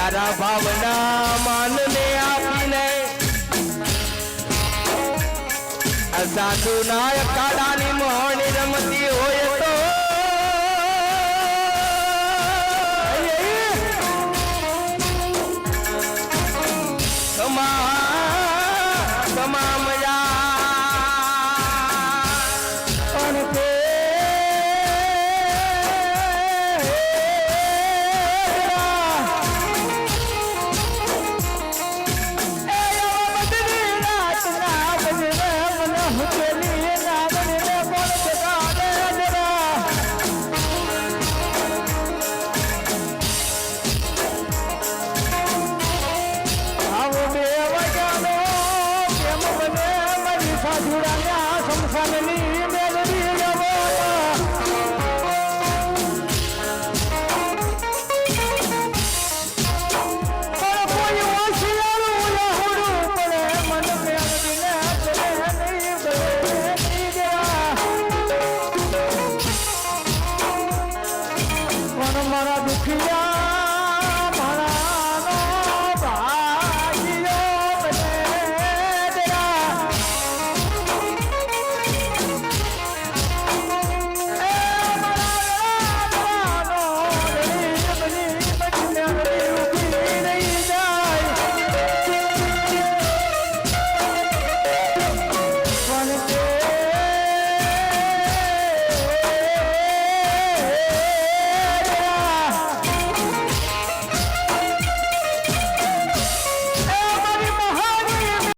મારા ભાવના માનને આપીને સાધુ ના કાળાની મોહણી રમતી હોય તો. તમામ તમામ સાધુરાના સંસારની મેળવી મારા દુખિયા